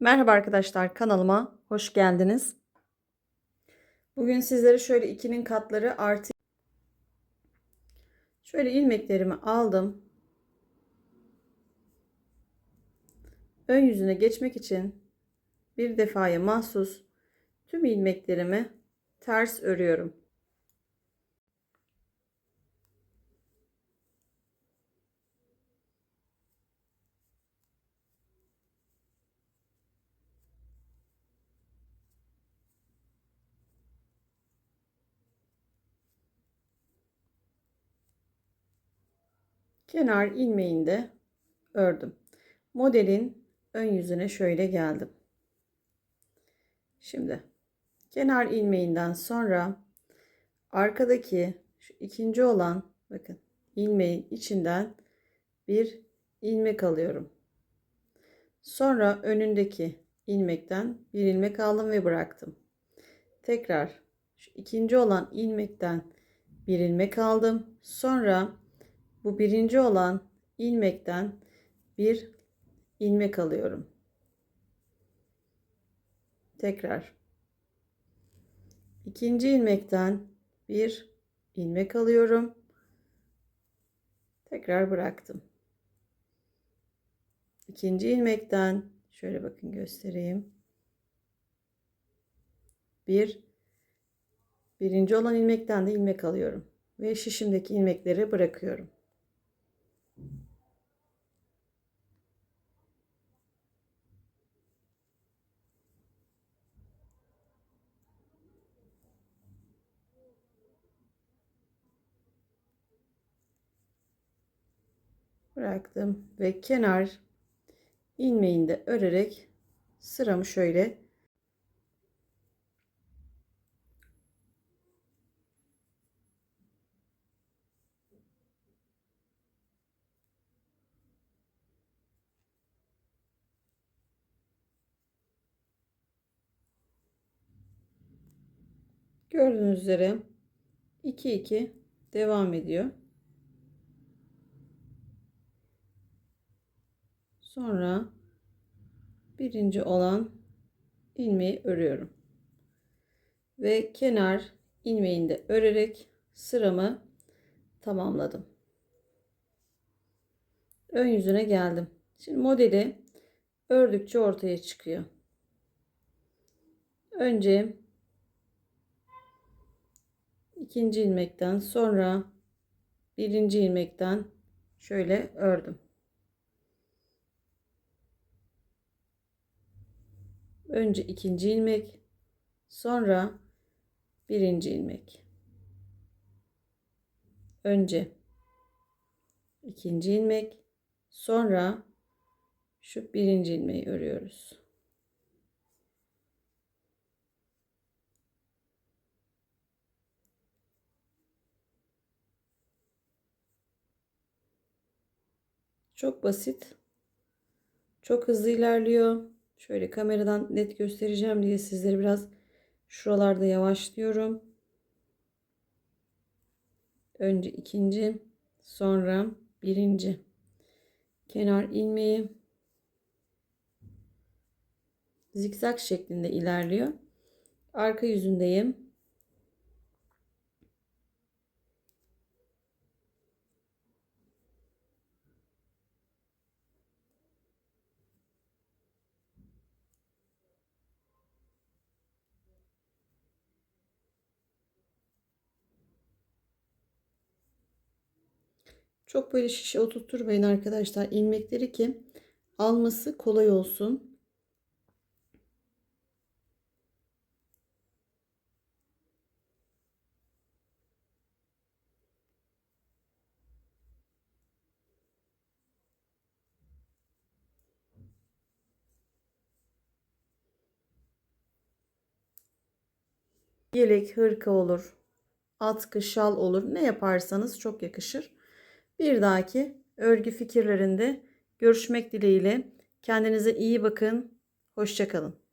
Merhaba arkadaşlar kanalıma hoş geldiniz. Bugün sizlere şöyle ikinin katları artı şöyle ilmeklerimi aldım. Ön yüzüne geçmek için bir defaya mahsus tüm ilmeklerimi ters örüyorum. Kenar ilmeğini de ördüm. Modelin ön yüzüne şöyle geldim. Şimdi kenar ilmeğinden sonra arkadaki şu ikinci olan bakın ilmeğin içinden bir ilmek alıyorum. Sonra önündeki ilmekten bir ilmek aldım ve bıraktım. Tekrar şu ikinci olan ilmekten bir ilmek aldım. Sonra bu birinci olan ilmekten bir ilmek alıyorum. Tekrar. ikinci ilmekten bir ilmek alıyorum. Tekrar bıraktım. İkinci ilmekten şöyle bakın göstereyim. Bir birinci olan ilmekten de ilmek alıyorum ve şişimdeki ilmekleri bırakıyorum. Bıraktım ve kenar ilmeğinde örerek sıramı şöyle Gördüğünüz üzere 2 2 devam ediyor. Sonra birinci olan ilmeği örüyorum. Ve kenar ilmeğinde örerek sıramı tamamladım. Ön yüzüne geldim. Şimdi modeli ördükçe ortaya çıkıyor. Önce ikinci ilmekten sonra birinci ilmekten şöyle ördüm. Önce ikinci ilmek, sonra birinci ilmek. Önce ikinci ilmek, sonra şu birinci ilmeği örüyoruz. Çok basit. Çok hızlı ilerliyor. Şöyle kameradan net göstereceğim diye sizleri biraz şuralarda yavaşlıyorum. Önce ikinci, sonra birinci kenar ilmeği zikzak şeklinde ilerliyor. Arka yüzündeyim. Çok böyle şişe oturtturmayın arkadaşlar ilmekleri ki alması kolay olsun. Yelek, hırka olur, atkı, şal olur. Ne yaparsanız çok yakışır. Bir dahaki örgü fikirlerinde görüşmek dileğiyle. Kendinize iyi bakın. Hoşçakalın.